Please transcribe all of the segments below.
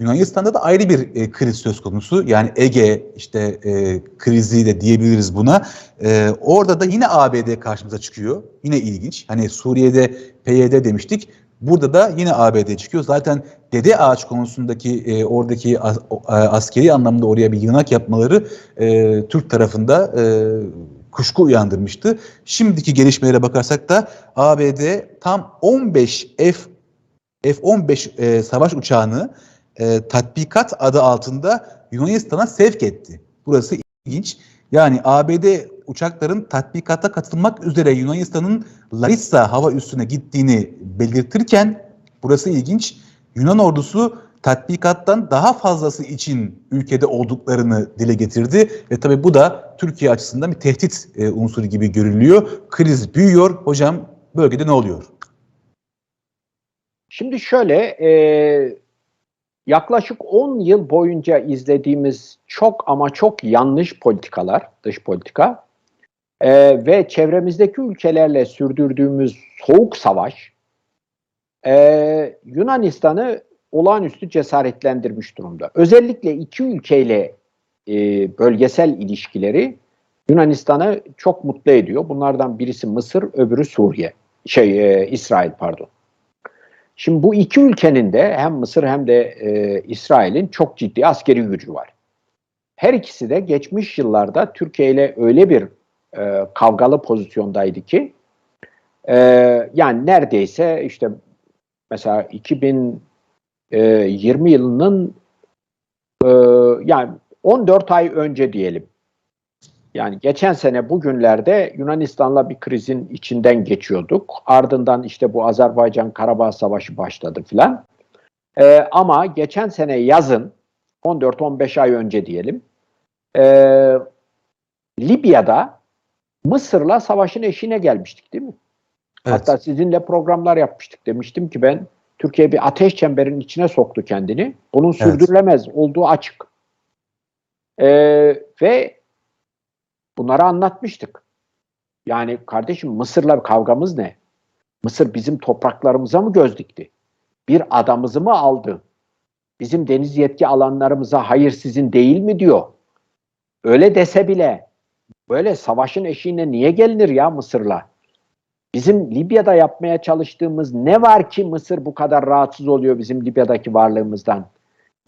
Yunanistan'da da ayrı bir e, kriz söz konusu. Yani Ege işte e, krizi de diyebiliriz buna. E, orada da yine ABD karşımıza çıkıyor. Yine ilginç. Hani Suriye'de PYD demiştik. Burada da yine ABD çıkıyor. Zaten Dede Ağaç konusundaki e, oradaki as, o, askeri anlamda oraya bir yınak yapmaları e, Türk tarafında e, kuşku uyandırmıştı. Şimdiki gelişmelere bakarsak da ABD tam 15 F F-15 e, savaş uçağını e, tatbikat adı altında Yunanistan'a sevk etti. Burası ilginç. Yani ABD uçakların tatbikata katılmak üzere Yunanistan'ın Larissa hava üssüne gittiğini belirtirken burası ilginç. Yunan ordusu tatbikattan daha fazlası için ülkede olduklarını dile getirdi ve tabii bu da Türkiye açısından bir tehdit e, unsuru gibi görülüyor. Kriz büyüyor. Hocam bölgede ne oluyor? Şimdi şöyle e, yaklaşık 10 yıl boyunca izlediğimiz çok ama çok yanlış politikalar, dış politika e, ve çevremizdeki ülkelerle sürdürdüğümüz soğuk savaş e, Yunanistan'ı olağanüstü cesaretlendirmiş durumda. Özellikle iki ülkeyle e, bölgesel ilişkileri Yunanistan'ı çok mutlu ediyor. Bunlardan birisi Mısır, öbürü Suriye. Şey, e, İsrail pardon. Şimdi bu iki ülkenin de hem Mısır hem de e, İsrail'in çok ciddi askeri gücü var. Her ikisi de geçmiş yıllarda Türkiye ile öyle bir e, kavgalı pozisyondaydı ki e, yani neredeyse işte mesela 2020 e, yılının e, yani 14 ay önce diyelim yani geçen sene bugünlerde Yunanistan'la bir krizin içinden geçiyorduk. Ardından işte bu Azerbaycan-Karabağ Savaşı başladı filan. Ee, ama geçen sene yazın 14-15 ay önce diyelim e, Libya'da Mısır'la savaşın eşiğine gelmiştik değil mi? Evet. Hatta sizinle programlar yapmıştık. Demiştim ki ben Türkiye bir ateş çemberinin içine soktu kendini. Bunun sürdürülemez evet. olduğu açık. Ee, ve Bunları anlatmıştık. Yani kardeşim Mısır'la kavgamız ne? Mısır bizim topraklarımıza mı göz dikti? Bir adamızı mı aldı? Bizim deniz yetki alanlarımıza hayır sizin değil mi diyor. Öyle dese bile böyle savaşın eşiğine niye gelinir ya Mısır'la? Bizim Libya'da yapmaya çalıştığımız ne var ki Mısır bu kadar rahatsız oluyor bizim Libya'daki varlığımızdan?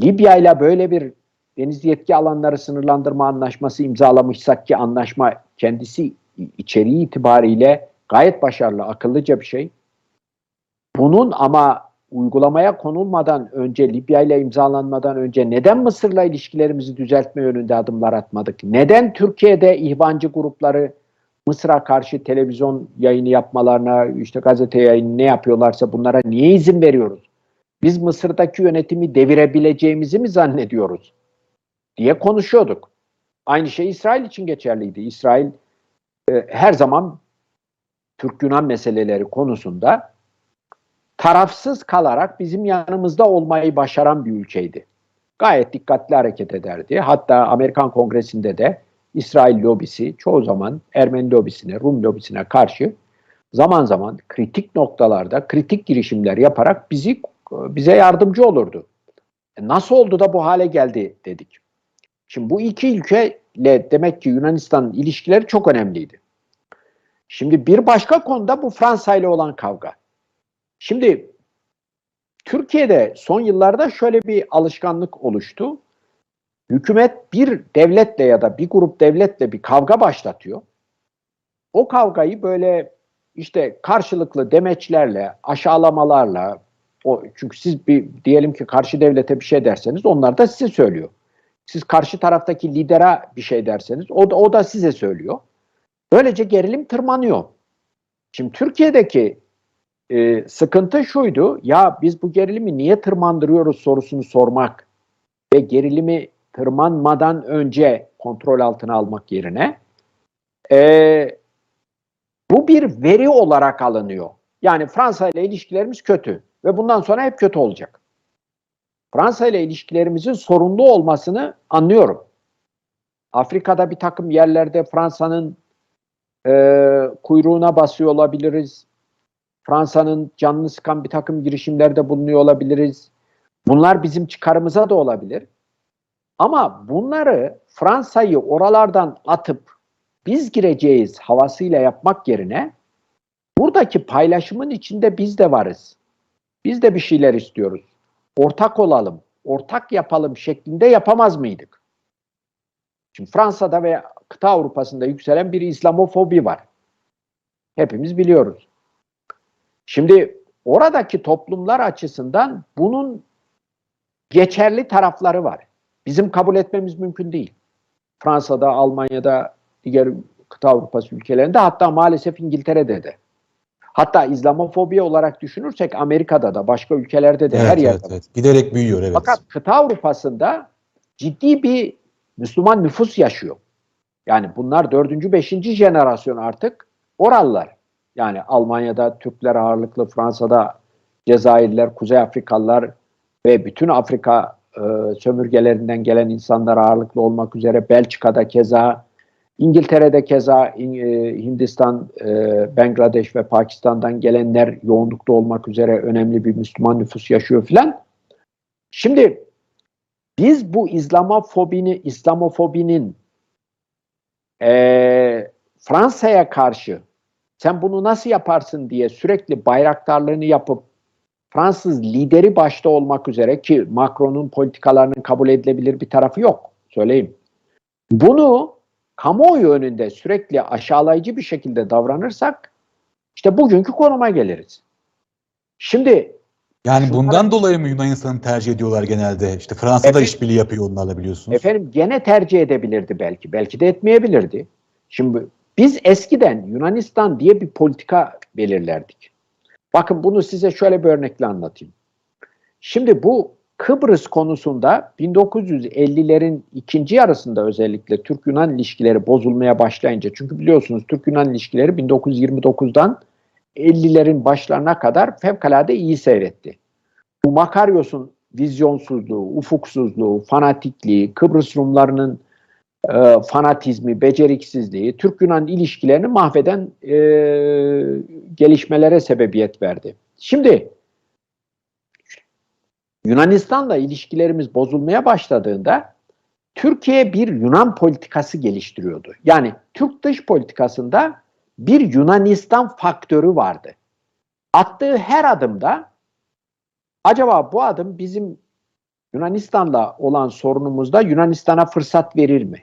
Libya ile böyle bir deniz yetki alanları sınırlandırma anlaşması imzalamışsak ki anlaşma kendisi içeriği itibariyle gayet başarılı, akıllıca bir şey. Bunun ama uygulamaya konulmadan önce, Libya ile imzalanmadan önce neden Mısır'la ilişkilerimizi düzeltme yönünde adımlar atmadık? Neden Türkiye'de ihvancı grupları Mısır'a karşı televizyon yayını yapmalarına, işte gazete yayını ne yapıyorlarsa bunlara niye izin veriyoruz? Biz Mısır'daki yönetimi devirebileceğimizi mi zannediyoruz? Diye konuşuyorduk. Aynı şey İsrail için geçerliydi. İsrail e, her zaman Türk-Yunan meseleleri konusunda tarafsız kalarak bizim yanımızda olmayı başaran bir ülkeydi. Gayet dikkatli hareket ederdi. Hatta Amerikan Kongresi'nde de İsrail lobisi çoğu zaman Ermeni lobisine, Rum lobisine karşı zaman zaman kritik noktalarda kritik girişimler yaparak bizi bize yardımcı olurdu. E nasıl oldu da bu hale geldi dedik. Şimdi bu iki ülkeyle demek ki Yunanistan'ın ilişkileri çok önemliydi. Şimdi bir başka konuda bu Fransa ile olan kavga. Şimdi Türkiye'de son yıllarda şöyle bir alışkanlık oluştu. Hükümet bir devletle ya da bir grup devletle bir kavga başlatıyor. O kavgayı böyle işte karşılıklı demeçlerle, aşağılamalarla, o çünkü siz bir diyelim ki karşı devlete bir şey derseniz onlar da size söylüyor. Siz karşı taraftaki lidera bir şey derseniz o da, o da size söylüyor. Böylece gerilim tırmanıyor. Şimdi Türkiye'deki e, sıkıntı şuydu. Ya biz bu gerilimi niye tırmandırıyoruz sorusunu sormak ve gerilimi tırmanmadan önce kontrol altına almak yerine e, bu bir veri olarak alınıyor. Yani Fransa ile ilişkilerimiz kötü ve bundan sonra hep kötü olacak. Fransa ile ilişkilerimizin sorunlu olmasını anlıyorum. Afrika'da bir takım yerlerde Fransa'nın e, kuyruğuna basıyor olabiliriz. Fransa'nın canını sıkan bir takım girişimlerde bulunuyor olabiliriz. Bunlar bizim çıkarımıza da olabilir. Ama bunları Fransa'yı oralardan atıp biz gireceğiz havasıyla yapmak yerine buradaki paylaşımın içinde biz de varız. Biz de bir şeyler istiyoruz. Ortak olalım, ortak yapalım şeklinde yapamaz mıydık? Şimdi Fransa'da ve kıta Avrupa'sında yükselen bir İslamofobi var. Hepimiz biliyoruz. Şimdi oradaki toplumlar açısından bunun geçerli tarafları var. Bizim kabul etmemiz mümkün değil. Fransa'da, Almanya'da, diğer kıta Avrupası ülkelerinde hatta maalesef İngiltere'de de. Hatta İslamofobi olarak düşünürsek Amerika'da da başka ülkelerde de Evet, her evet, yerde. evet. Giderek büyüyor evet. Fakat kıta Avrupa'sında ciddi bir Müslüman nüfus yaşıyor. Yani bunlar dördüncü, beşinci jenerasyon artık oralılar. Yani Almanya'da Türkler ağırlıklı, Fransa'da Cezayirliler, Kuzey Afrikalılar ve bütün Afrika e, sömürgelerinden gelen insanlar ağırlıklı olmak üzere Belçika'da keza, İngiltere'de keza e, Hindistan, e, Bangladeş ve Pakistan'dan gelenler yoğunlukta olmak üzere önemli bir Müslüman nüfus yaşıyor filan. Şimdi biz bu İslamofobini, İslamofobinin eee, Fransa'ya karşı sen bunu nasıl yaparsın diye sürekli bayraktarlığını yapıp Fransız lideri başta olmak üzere ki Macron'un politikalarının kabul edilebilir bir tarafı yok. Söyleyeyim. Bunu kamuoyu önünde sürekli aşağılayıcı bir şekilde davranırsak işte bugünkü konuma geliriz. Şimdi Yani Şunlara- bundan dolayı mı Yunanistan'ı tercih ediyorlar genelde? İşte Fransa'da Efendim- işbirliği yapıyor onlarla biliyorsunuz. Efendim gene tercih edebilirdi belki. Belki de etmeyebilirdi. Şimdi biz eskiden Yunanistan diye bir politika belirlerdik. Bakın bunu size şöyle bir örnekle anlatayım. Şimdi bu Kıbrıs konusunda 1950'lerin ikinci yarısında özellikle Türk-Yunan ilişkileri bozulmaya başlayınca çünkü biliyorsunuz Türk-Yunan ilişkileri 1929'dan 50'lerin başlarına kadar fevkalade iyi seyretti. Bu Makaryos'un vizyonsuzluğu, ufuksuzluğu, fanatikliği, Kıbrıs Rumlarının e, fanatizmi, beceriksizliği, Türk-Yunan ilişkilerini mahveden e, gelişmelere sebebiyet verdi. Şimdi Yunanistan'la ilişkilerimiz bozulmaya başladığında Türkiye bir Yunan politikası geliştiriyordu. Yani Türk dış politikasında bir Yunanistan faktörü vardı. Attığı her adımda acaba bu adım bizim Yunanistan'la olan sorunumuzda Yunanistan'a fırsat verir mi?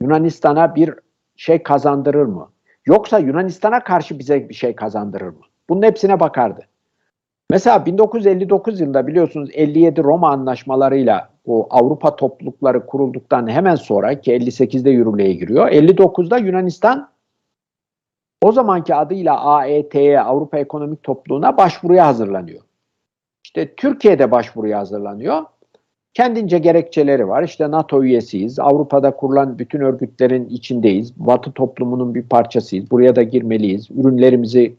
Yunanistan'a bir şey kazandırır mı? Yoksa Yunanistan'a karşı bize bir şey kazandırır mı? Bunun hepsine bakardı. Mesela 1959 yılında biliyorsunuz 57 Roma anlaşmalarıyla bu Avrupa toplulukları kurulduktan hemen sonra ki 58'de yürürlüğe giriyor. 59'da Yunanistan o zamanki adıyla AET'ye Avrupa Ekonomik Topluluğu'na başvuruya hazırlanıyor. İşte Türkiye'de başvuruya hazırlanıyor. Kendince gerekçeleri var. İşte NATO üyesiyiz. Avrupa'da kurulan bütün örgütlerin içindeyiz. Batı toplumunun bir parçasıyız. Buraya da girmeliyiz. Ürünlerimizi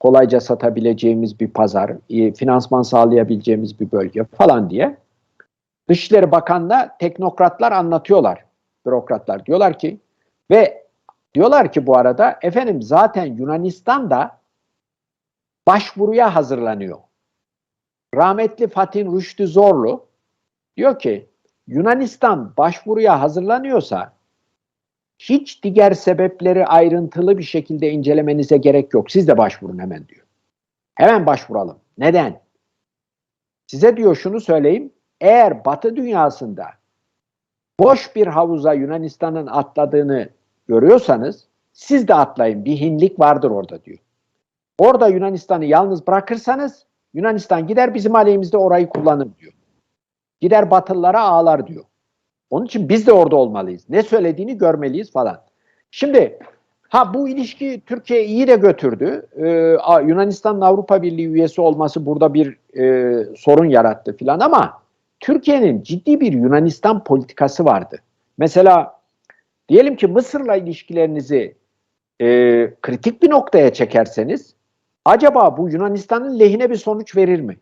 kolayca satabileceğimiz bir pazar, e, finansman sağlayabileceğimiz bir bölge falan diye. Dışişleri Bakanı'na teknokratlar anlatıyorlar. Bürokratlar diyorlar ki ve diyorlar ki bu arada efendim zaten Yunanistan da başvuruya hazırlanıyor. Rahmetli Fatih Rüştü Zorlu diyor ki Yunanistan başvuruya hazırlanıyorsa hiç diğer sebepleri ayrıntılı bir şekilde incelemenize gerek yok. Siz de başvurun hemen diyor. Hemen başvuralım. Neden? Size diyor şunu söyleyeyim. Eğer Batı dünyasında boş bir havuza Yunanistan'ın atladığını görüyorsanız siz de atlayın. Bir hinlik vardır orada diyor. Orada Yunanistan'ı yalnız bırakırsanız Yunanistan gider bizim aleyhimizde orayı kullanır diyor. Gider Batılılara ağlar diyor. Onun için biz de orada olmalıyız. Ne söylediğini görmeliyiz falan. Şimdi ha bu ilişki Türkiye iyi de götürdü. Ee, Yunanistan'ın Avrupa Birliği üyesi olması burada bir e, sorun yarattı filan ama Türkiye'nin ciddi bir Yunanistan politikası vardı. Mesela diyelim ki Mısır'la ilişkilerinizi e, kritik bir noktaya çekerseniz acaba bu Yunanistan'ın lehine bir sonuç verir mi?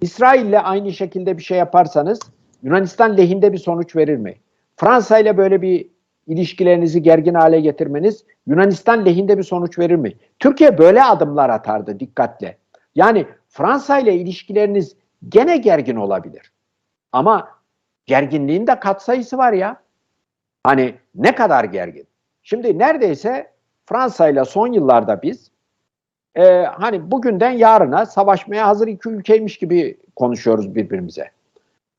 İsrail'le aynı şekilde bir şey yaparsanız Yunanistan lehinde bir sonuç verir mi? Fransa ile böyle bir ilişkilerinizi gergin hale getirmeniz Yunanistan lehinde bir sonuç verir mi? Türkiye böyle adımlar atardı dikkatle. Yani Fransa ile ilişkileriniz gene gergin olabilir. Ama gerginliğin de katsayısı var ya. Hani ne kadar gergin? Şimdi neredeyse Fransa ile son yıllarda biz e, hani bugünden yarına savaşmaya hazır iki ülkeymiş gibi konuşuyoruz birbirimize.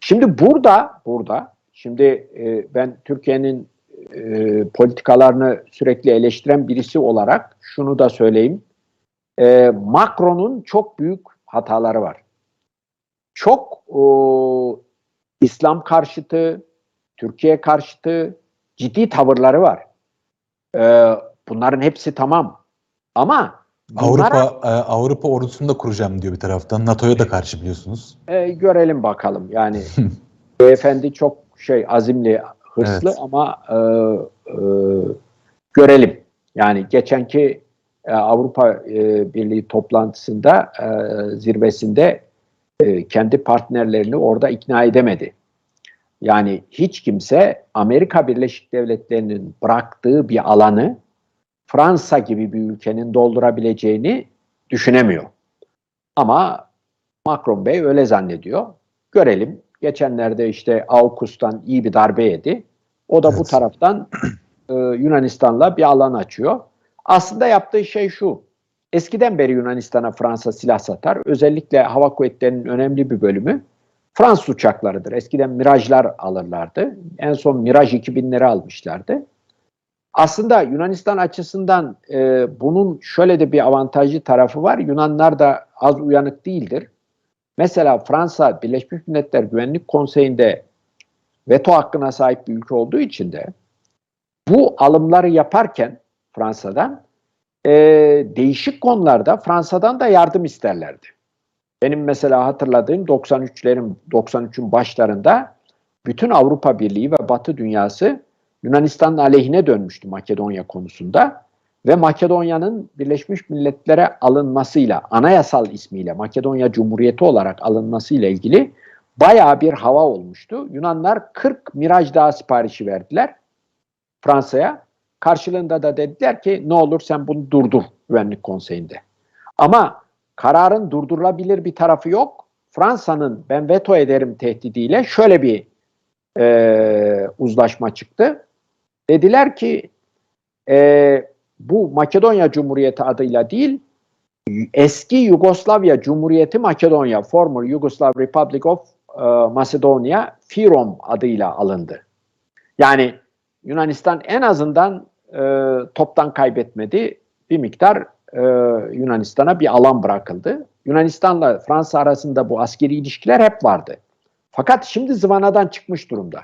Şimdi burada burada şimdi e, ben Türkiye'nin e, politikalarını sürekli eleştiren birisi olarak şunu da söyleyeyim. E, Macron'un çok büyük hataları var. Çok o, İslam karşıtı, Türkiye karşıtı ciddi tavırları var. E, bunların hepsi tamam. Ama bunlara, Avrupa e, Avrupa ordusunu da kuracağım diyor bir taraftan. NATO'ya da karşı biliyorsunuz. e, görelim bakalım. Yani beyefendi çok şey azimli, hırslı Evet. ama e, e, görelim. Yani geçenki e, Avrupa e, Birliği toplantısında e, zirvesinde e, kendi partnerlerini orada ikna edemedi. Yani hiç kimse Amerika Birleşik Devletleri'nin bıraktığı bir alanı Fransa gibi bir ülkenin doldurabileceğini düşünemiyor. Ama Macron Bey öyle zannediyor. Görelim. Geçenlerde işte AUKUS'tan iyi bir darbe yedi. O da bu Evet. taraftan e, Yunanistan'la bir alan açıyor. Aslında yaptığı şey şu. Eskiden beri Yunanistan'a Fransa silah satar. Özellikle hava kuvvetlerinin önemli bir bölümü Fransız uçaklarıdır. Eskiden Mirajlar alırlardı. En son Miraj 2000'leri almışlardı. Aslında Yunanistan açısından e, bunun şöyle de bir avantajlı tarafı var. Yunanlar da az uyanık değildir. Mesela Fransa Birleşmiş Milletler Güvenlik Konseyi'nde veto hakkına sahip bir ülke olduğu için de bu alımları yaparken Fransa'dan e, değişik konularda Fransa'dan da yardım isterlerdi. Benim mesela hatırladığım 93'lerin 93'ün başlarında bütün Avrupa Birliği ve Batı dünyası Yunanistan'ın aleyhine dönmüştü Makedonya konusunda ve Makedonya'nın Birleşmiş Milletler'e alınmasıyla, anayasal ismiyle Makedonya Cumhuriyeti olarak alınmasıyla ilgili bayağı bir hava olmuştu. Yunanlar 40 Miraj daha siparişi verdiler Fransa'ya. Karşılığında da dediler ki ne olur sen bunu durdur Güvenlik Konseyi'nde. Ama kararın durdurulabilir bir tarafı yok. Fransa'nın ben veto ederim tehdidiyle şöyle bir e, uzlaşma çıktı. Dediler ki e, bu Makedonya Cumhuriyeti adıyla değil eski Yugoslavya Cumhuriyeti Makedonya, former Yugoslav Republic of e, Macedonia, FIROM adıyla alındı. Yani Yunanistan en azından e, toptan kaybetmedi. Bir miktar e, Yunanistan'a bir alan bırakıldı. Yunanistan'la Fransa arasında bu askeri ilişkiler hep vardı. Fakat şimdi zıvanadan çıkmış durumda.